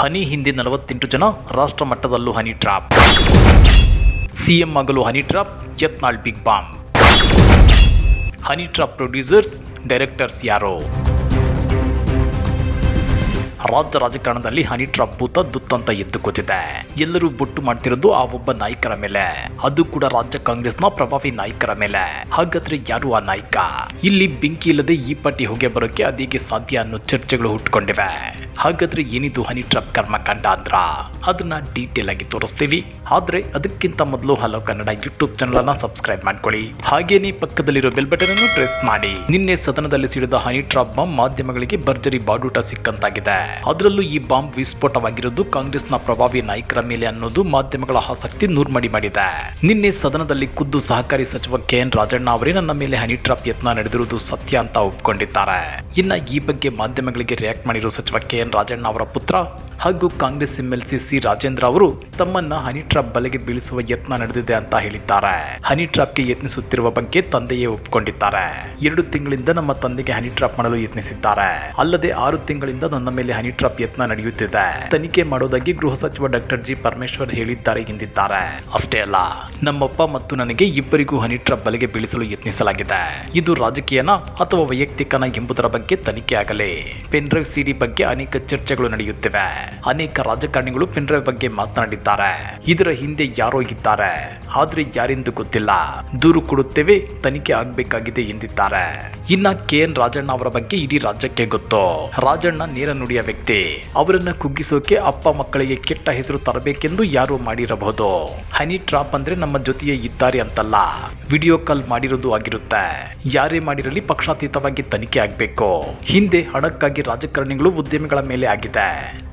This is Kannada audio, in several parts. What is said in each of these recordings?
ಹನಿ ಹಿಂದೆ ನಲವತ್ತೆಂಟು ಜನ ರಾಷ್ಟ್ರ ಮಟ್ಟದಲ್ಲೂ ಹನಿ ಟ್ರಾಪ್. ಸಿಎಂ ಆಗಲು honey trap, Yatnal big bomb. Honey trap producers, directors ಯಾರೋ? ರಾಜ್ಯ ರಾಜಕಾರಣದಲ್ಲಿ ಹನಿ ಟ್ರಾಪ್ ಭೂತ ದುತ್ತಂತ ಎದ್ದು ಕೂತಿದೆ. ಎಲ್ಲರೂ ಬೊಟ್ಟು ಮಾಡ್ತಿರೋದು ಆ ಒಬ್ಬ ನಾಯಕರ ಮೇಲೆ. ಅದು ಕೂಡ ರಾಜ್ಯ ಕಾಂಗ್ರೆಸ್ನ ಪ್ರಭಾವಿ ನಾಯಕರ ಮೇಲೆ. ಹಾಗಾದ್ರೆ ಯಾರು ಆ ನಾಯಕ? ಇಲ್ಲಿ ಬೆಂಕಿ ಇಲ್ಲದೆ ಈ ಪಟ್ಟಿ ಹೊಗೆ ಬರೋಕೆ ಅದೇಗೆ ಸಾಧ್ಯ ಅನ್ನೋ ಚರ್ಚೆಗಳು ಹುಟ್ಕೊಂಡಿವೆ. ಹಾಗಾದ್ರೆ ಏನಿದು ಹನಿ ಟ್ರಾಪ್ ಕರ್ಮಕಾಂಡ ಅಂದ್ರ? ಅದನ್ನ ಡೀಟೇಲ್ ಆಗಿ ತೋರಿಸ್ತೀವಿ. ಆದ್ರೆ ಅದಕ್ಕಿಂತ ಮೊದಲು ಹಲೋ ಕನ್ನಡ ಯೂಟ್ಯೂಬ್ ಚಾನಲ್ ಅನ್ನ ಸಬ್ಸ್ಕ್ರೈಬ್ ಮಾಡ್ಕೊಳ್ಳಿ. ಹಾಗೇನೇ ಪಕ್ಕದಲ್ಲಿರೋ ಬೆಲ್ ಬಟನ್ ಅನ್ನು ಪ್ರೆಸ್ ಮಾಡಿ. ನಿನ್ನೆ ಸದನದಲ್ಲಿ ಸಿಡಿದ ಹನಿ ಟ್ರಾಪ್ ಬಾಂಬ್ ಮಾಧ್ಯಮಗಳಿಗೆ ಭರ್ಜರಿ ಬಾಡೂಟ ಸಿಕ್ಕಂತಾಗಿದೆ. ಅದರಲ್ಲೂ ಈ ಬಾಂಬ್ ವಿಸ್ಫೋಟವಾಗಿರೋದು ಕಾಂಗ್ರೆಸ್ನ ಪ್ರಭಾವಿ ನಾಯಕರ ಮೇಲೆ ಅನ್ನೋದು ಮಾಧ್ಯಮಗಳ ಆಸಕ್ತಿ ನೂರ್ಮಡಿ ಮಾಡಿದೆ. ನಿನ್ನೆ ಸದನದಲ್ಲಿ ಖುದ್ದು ಸಹಕಾರಿ ಸಚಿವ ಕೆ ಎನ್ ರಾಜಣ್ಣ ಅವರೇ ನನ್ನ ಮೇಲೆ ಹನಿ ಟ್ರಾಪ್ ಯತ್ನ ನಡೆದಿರುವುದು ಸತ್ಯ ಅಂತ ಒಪ್ಕೊಂಡಿದ್ದಾರೆ. ಇನ್ನ ಈ ಬಗ್ಗೆ ಮಾಧ್ಯಮಗಳಿಗೆ ರಿಯಾಕ್ಟ್ ಮಾಡಿರುವ ಸಚಿವ ಕೆ ಎನ್ ರಾಜಣ್ಣ ಅವರ ಪುತ್ರ ಹಾಗೂ ಕಾಂಗ್ರೆಸ್ ಎಂಎಲ್ಸಿ ಸಿ ರಾಜೇಂದ್ರ ಅವರು ತಮ್ಮನ್ನ ಹನಿ ಟ್ರಾಪ್ ಬಲೆಗೆ ಬೀಳಿಸುವ ಯತ್ನ ನಡೆದಿದೆ ಅಂತ ಹೇಳಿದ್ದಾರೆ. ಹನಿ ಟ್ರಾಪ್ಗೆ ಯತ್ನಿಸುತ್ತಿರುವ ಬಗ್ಗೆ ತಂದೆಯೇ ಒಪ್ಪಿಕೊಂಡಿದ್ದಾರೆ ಎರಡು ತಿಂಗಳಿಂದ ನಮ್ಮ ತಂದೆಗೆ ಹನಿ ಟ್ರಾಪ್ ಮಾಡಲು ಯತ್ನಿಸಿದ್ದಾರೆ. ಅಲ್ಲದೆ ಆರು ತಿಂಗಳಿಂದ ನನ್ನ ಮೇಲೆ ಹನಿ ಟ್ರಾಪ್ ಯತ್ನ ನಡೆಯುತ್ತಿದೆ. ತನಿಖೆ ಮಾಡೋದಾಗಿ ಗೃಹ ಸಚಿವ ಡಾಕ್ಟರ್ ಜಿ ಪರಮೇಶ್ವರ್ ಹೇಳಿದ್ದಾರೆ ಎಂದಿದ್ದಾರೆ. ಅಷ್ಟೇ ಅಲ್ಲ, ನಮ್ಮಪ್ಪ ಮತ್ತು ನನಗೆ ಇಬ್ಬರಿಗೂ ಹನಿ ಟ್ರಾಪ್ ಬಲೆಗೆ ಬೀಳಿಸಲು ಯತ್ನಿಸಲಾಗಿದೆ. ಇದು ರಾಜಕೀಯನ ಅಥವಾ ವೈಯಕ್ತಿಕನ ಎಂಬುದರ ಬಗ್ಗೆ ತನಿಖೆ ಆಗಲಿ? ಪೆನ್ಡ್ರೈವ್ ಸಿಡಿ ಬಗ್ಗೆ ಅನೇಕ ಚರ್ಚೆಗಳು ನಡೆಯುತ್ತಿವೆ. ಅನೇಕ ರಾಜಕಾರಣಿಗಳು ಪೆನ್ಡ್ರೈವ್ ಬಗ್ಗೆ ಮಾತನಾಡಿದ್ದಾರೆ. ಇದರ ಹಿಂದೆ ಯಾರೋ ಇದ್ದಾರೆ. ಆದ್ರೆ ಯಾರೆಂದು ಗೊತ್ತಿಲ್ಲ. ದೂರು ಕೊಡುತ್ತೇವೆ, ತನಿಖೆ ಆಗಬೇಕಾಗಿದೆ ಎಂದಿದ್ದಾರೆ. ಇನ್ನ ಕೆ ಎನ್ ರಾಜಣ್ಣ ಅವರ ಬಗ್ಗೆ ಇಡೀ ರಾಜ್ಯಕ್ಕೆ ಗೊತ್ತು. ರಾಜಣ್ಣ ನೇರ ನುಡಿಯ ವ್ಯಕ್ತಿ. ಅವರನ್ನ ಕುಗ್ಗಿಸೋಕೆ ಅಪ್ಪ ಮಕ್ಕಳಿಗೆ ಕೆಟ್ಟ ಹೆಸರು ತರಬೇಕೆಂದು ಯಾರು ಮಾಡಿರಬಹುದು. ಹನಿ ಟ್ರಾಪ್ ಅಂದ್ರೆ ನಮ್ಮ ಜೊತೆಯೇ ಇದ್ದಾರೆ ಅಂತಲ್ಲ. ವಿಡಿಯೋ ಕಾಲ್ ಮಾಡಿರೋದು ಆಗಿರುತ್ತೆ. ಯಾರೇ ಮಾಡಿರಲಿ ಪಕ್ಷಾತೀತವಾಗಿ ತನಿಖೆ ಆಗಬೇಕು. ಹಿಂದೆ ಹಣಕ್ಕಾಗಿ ರಾಜಕಾರಣಿಗಳು ಉದ್ಯಮಿಗಳ ಮೇಲೆ ಆಗಿದೆ.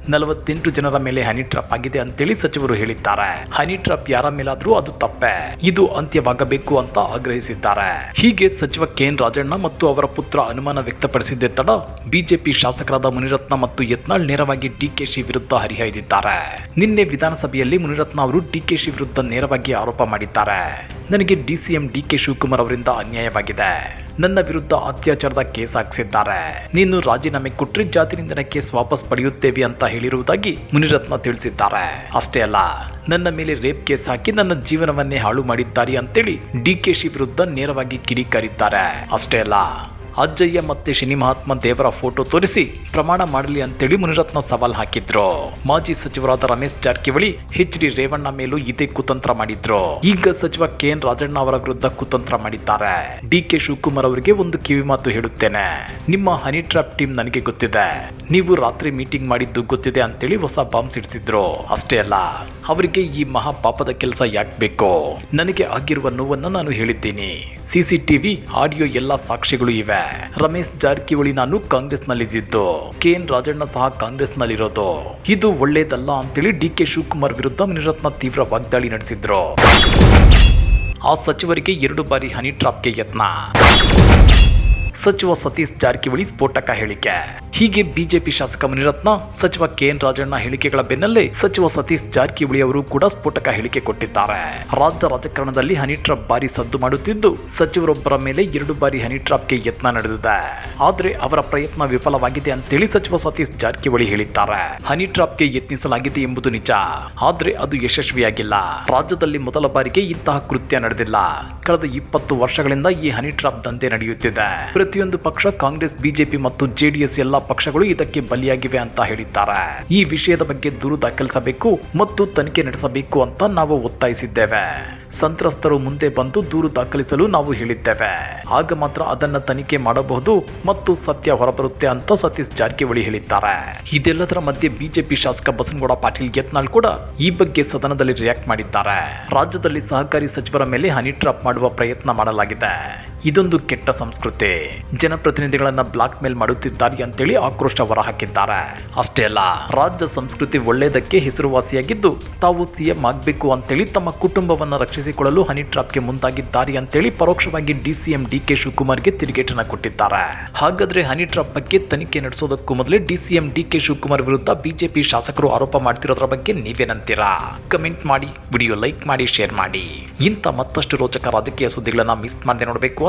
ನಲವತ್ತೆಂಟು ಜನರ ಮೇಲೆ ಹನಿ ಟ್ರಾಪ್ ಆಗಿದೆ ಅಂತೇಳಿ ಸಚಿವರು ಹೇಳಿದ್ದಾರೆ. ಹನಿ ಟ್ರಾಪ್ ಯಾರ ಮೇಲಾದ್ರೂ ಅದು ತಪ್ಪೆ. ಇದು ಅಂತ್ಯವಾಗಬೇಕು ಅಂತ ಆಗ್ರಹಿಸಿದ್ದಾರೆ. ಹೀಗೆ ಸಚಿವ ಕೆ ಎನ್ ರಾಜಣ್ಣ ಮತ್ತು ಅವರ ಪುತ್ರ ಅನುಮಾನ ವ್ಯಕ್ತಪಡಿಸಿದ್ದೆ ತಡ ಬಿಜೆಪಿ ಶಾಸಕರಾದ ಮುನಿರತ್ನ ಮತ್ತು ಯತ್ನಾಳ್ ನೇರವಾಗಿ ಡಿಕೆಶಿ ವಿರುದ್ಧ ಹರಿಹಾಯ್ದಿದ್ದಾರೆ. ನಿನ್ನೆ ವಿಧಾನಸಭೆಯಲ್ಲಿ ಮುನಿರತ್ನ ಅವರು ಡಿಕೆಶಿ ವಿರುದ್ಧ ನೇರವಾಗಿ ಆರೋಪ ಮಾಡಿದ್ದಾರೆ. ನನಗೆ ಡಿಸಿಎಂ ಡಿಕೆ ಶಿವಕುಮಾರ್ ಅವರಿಂದ ಅನ್ಯಾಯವಾಗಿದೆ. ನನ್ನ ವಿರುದ್ಧ ಅತ್ಯಾಚಾರದ ಕೇಸ್ ಹಾಕಿಸಿದ್ದಾರೆ. ನೀನು ರಾಜೀನಾಮೆ ಕೊಟ್ಟರೆ ಜಾತಿ ಕೇಸ್ ವಾಪಸ್ ಪಡೆಯುತ್ತೇವೆ ಅಂತ ಹೇಳಿರುವುದಾಗಿ ಮುನಿರತ್ನ ತಿಳಿಸಿದ್ದಾರೆ. ಅಷ್ಟೇ ಅಲ್ಲ, ನನ್ನ ಮೇಲೆ ರೇಪ್ ಕೇಸ್ ಹಾಕಿ ನನ್ನ ಜೀವನವನ್ನೇ ಹಾಳು ಮಾಡಿದ್ದಾರೆ ಅಂತೇಳಿ ಶಿ ವಿರುದ್ಧ ನೇರವಾಗಿ ಕಿಡಿಕಾರಿದ್ದಾರೆ. ಅಷ್ಟೇ ಅಲ್ಲ ಅಜ್ಜಯ್ಯ ಮತ್ತೆ ಶನಿ ಮಹಾತ್ಮ ದೇವರ ಫೋಟೋ ತೋರಿಸಿ ಪ್ರಮಾಣ ಮಾಡಲಿ ಅಂತೇಳಿ ಮುನಿರತ್ನ ಸವಾಲ್ ಹಾಕಿದ್ರು. ಮಾಜಿ ಸಚಿವರಾದ ರಮೇಶ್ ಜಾರಕಿಹೊಳಿ, ಎಚ್ ಡಿ ರೇವಣ್ಣ ಮೇಲೂ ಇದೇ ಕುತಂತ್ರ ಮಾಡಿದ್ರು. ಈಗ ಸಚಿವ ಕೆ ಎನ್ ರಾಜಣ್ಣ ಅವರ ವಿರುದ್ಧ ಕುತಂತ್ರ ಮಾಡಿದ್ದಾರೆ. ಡಿ ಕೆ ಶಿವಕುಮಾರ್ ಅವರಿಗೆ ಒಂದು ಕಿವಿ ಮಾತು ಹೇಳುತ್ತೇನೆ. ನಿಮ್ಮ ಹನಿ ಟ್ರಾಪ್ ಟೀಮ್ ನನಗೆ ಗೊತ್ತಿದೆ. ನೀವು ರಾತ್ರಿ ಮೀಟಿಂಗ್ ಮಾಡಿದ್ದು ಗೊತ್ತಿದೆ ಅಂತೇಳಿ ಹೊಸ ಬಾಂಬ್ ಸಿಡಿಸಿದ್ರು ಅಷ್ಟೇ ಅಲ್ಲ, ಅವರಿಗೆ ಈ ಮಹಾ ಪಾಪದ ಕೆಲಸ ಯಾಕೆ ಬೇಕು? ನನಗೆ ಆಗಿರುವ ನೋವನ್ನು ನಾನು ಹೇಳಿದ್ದೀನಿ. ಸಿಸಿಟಿವಿ ಆಡಿಯೋ ಎಲ್ಲ ಸಾಕ್ಷಿಗಳು ಇವೆ. ರಮೇಶ್ ಜಾರಕಿಹೊಳಿ ನಾನು ಕಾಂಗ್ರೆಸ್ನಲ್ಲಿದ್ದು ಕೆ ಎನ್ ರಾಜಣ್ಣ ಸಹ ಕಾಂಗ್ರೆಸ್ ನಲ್ಲಿರೋದು ಇದು ಒಳ್ಳೇದಲ್ಲ ಅಂತೇಳಿ ಡಿ ಕೆ ಶಿವಕುಮಾರ್ ವಿರುದ್ಧ ನಿರತ್ನ ತೀವ್ರ ವಾಗ್ದಾಳಿ ನಡೆಸಿದ್ರು. ಆ ಸಚಿವರಿಗೆ ಎರಡು ಬಾರಿ ಹನಿ ಟ್ರಾಪ್ಗೆ ಯತ್ನ. ಸಚಿವ ಸತೀಶ್ ಜಾರಕಿಹೊಳಿ ಸ್ಫೋಟಕ ಹೇಳಿಕೆ. ಹೀಗೆ ಬಿಜೆಪಿ ಶಾಸಕ ಮುನಿರತ್ನ, ಸಚಿವ ಕೆ ಎನ್ ರಾಜಣ್ಣ ಹೇಳಿಕೆಗಳ ಬೆನ್ನಲ್ಲೇ ಸಚಿವ ಸತೀಶ್ ಜಾರಕಿಹೊಳಿ ಅವರು ಕೂಡ ಸ್ಫೋಟಕ ಹೇಳಿಕೆ ಕೊಟ್ಟಿದ್ದಾರೆ. ರಾಜ್ಯ ರಾಜಕಾರಣದಲ್ಲಿ ಹನಿ ಟ್ರಾಪ್ ಬಾರಿ ಸದ್ದು ಮಾಡುತ್ತಿದ್ದು, ಸಚಿವರೊಬ್ಬರ ಮೇಲೆ ಎರಡು ಬಾರಿ ಹನಿ ಟ್ರಾಪ್ಗೆ ಯತ್ನ ನಡೆದಿದೆ. ಆದ್ರೆ ಅವರ ಪ್ರಯತ್ನ ವಿಫಲವಾಗಿದೆ ಅಂತೇಳಿ ಸಚಿವ ಸತೀಶ್ ಜಾರಕಿಹೊಳಿ ಹೇಳಿದ್ದಾರೆ. ಹನಿ ಟ್ರಾಪ್ಗೆ ಯತ್ನಿಸಲಾಗಿದೆ ಎಂಬುದು ನಿಜ. ಆದ್ರೆ ಅದು ಯಶಸ್ವಿಯಾಗಿಲ್ಲ. ರಾಜ್ಯದಲ್ಲಿ ಮೊದಲ ಬಾರಿಗೆ ಇಂತಹ ಕೃತ್ಯ ನಡೆದಿಲ್ಲ. ಕಳೆದ ಇಪ್ಪತ್ತು ವರ್ಷಗಳಿಂದ ಈ ಹನಿ ಟ್ರಾಪ್ ದಂಧೆ ನಡೆಯುತ್ತಿದೆ. ಪ್ರತಿಯೊಂದು ಪಕ್ಷ, ಕಾಂಗ್ರೆಸ್, ಬಿಜೆಪಿ ಮತ್ತು ಜೆಡಿಎಸ್ ಎಲ್ಲಾ ಪಕ್ಷಗಳು ಇದಕ್ಕೆ ಬಲಿಯಾಗಿವೆ ಅಂತ ಹೇಳಿದ್ದಾರೆ. ಈ ವಿಷಯದ ಬಗ್ಗೆ ದೂರು ದಾಖಲಿಸಬೇಕು ಮತ್ತು ತನಿಖೆ ನಡೆಸಬೇಕು ಅಂತ ನಾವು ಒತ್ತಾಯಿಸಿದ್ದೇವೆ. ಸಂತ್ರಸ್ತರು ಮುಂದೆ ಬಂದು ದೂರು ದಾಖಲಿಸಲು ನಾವು ಹೇಳಿದ್ದೇವೆ. ಆಗ ಮಾತ್ರ ಅದನ್ನ ತನಿಖೆ ಮಾಡಬಹುದು ಮತ್ತು ಸತ್ಯ ಹೊರಬರುತ್ತೆ ಅಂತ ಸತೀಶ್ ಜಾರಕಿಹೊಳಿ ಹೇಳಿದ್ದಾರೆ. ಇದೆಲ್ಲದರ ಮಧ್ಯೆ ಬಿಜೆಪಿ ಶಾಸಕ ಬಸನಗೌಡ ಪಾಟೀಲ್ ಯತ್ನಾಳ್ ಕೂಡ ಈ ಬಗ್ಗೆ ಸದನದಲ್ಲಿ ರಿಯಾಕ್ಟ್ ಮಾಡಿದ್ದಾರೆ. ರಾಜ್ಯದಲ್ಲಿ ಸಹಕಾರಿ ಸಚಿವರ ಮೇಲೆ ಹನಿ ಟ್ರಾಪ್ ಮಾಡುವ ಪ್ರಯತ್ನ ಮಾಡಲಾಗಿದೆ. ಇದೊಂದು ಕೆಟ್ಟ ಸಂಸ್ಕೃತಿ. ಜನಪ್ರತಿನಿಧಿಗಳನ್ನ ಬ್ಲಾಕ್ ಮೇಲ್ ಮಾಡುತ್ತಿದ್ದಾರೆ ಅಂತೇಳಿ ಆಕ್ರೋಶ ಹೊರಹಾಕಿದ್ದಾರೆ ಅಷ್ಟೇ ಅಲ್ಲ, ರಾಜ್ಯ ಸಂಸ್ಕೃತಿ ಒಳ್ಳೆಯದಕ್ಕೆ ಹೆಸರುವಾಸಿಯಾಗಿದ್ದು, ತಾವು ಸಿಎಂ ಆಗಬೇಕು ಅಂತೇಳಿ ತಮ್ಮ ಕುಟುಂಬವನ್ನ ರಕ್ಷಿಸಿಕೊಳ್ಳಲು ಹನಿ ಟ್ರಾಪ್ಗೆ ಮುಂದಾಗಿದ್ದಾರೆ ಅಂತೇಳಿ ಪರೋಕ್ಷವಾಗಿ ಡಿಸಿಎಂ ಡಿ ಡಿಕೆ ಶಿವಕುಮಾರ್ಗೆ ತಿರುಗೇಟನ ಕೊಟ್ಟಿದ್ದಾರೆ. ಹಾಗಾದ್ರೆ ಹನಿ ಟ್ರಾಪ್ ಬಗ್ಗೆ ತನಿಖೆ ನಡೆಸೋದಕ್ಕೂ ಮೊದಲೇ ಡಿಸಿಎಂ ಡಿ ಕೆ ಶಿವಕುಮಾರ್ ವಿರುದ್ಧ ಬಿಜೆಪಿ ಶಾಸಕರು ಆರೋಪ ಮಾಡ್ತಿರೋದ್ರ ಬಗ್ಗೆ ನೀವೇನಂತೀರಾ ಕಮೆಂಟ್ ಮಾಡಿ, ವಿಡಿಯೋ ಲೈಕ್ ಮಾಡಿ, ಶೇರ್ ಮಾಡಿ. ಇಂಥ ಮತ್ತಷ್ಟು ರೋಚಕ ರಾಜಕೀಯ ಸುದ್ದಿಗಳನ್ನ ಮಿಸ್ ಮಾಡದೆ ನೋಡಬೇಕು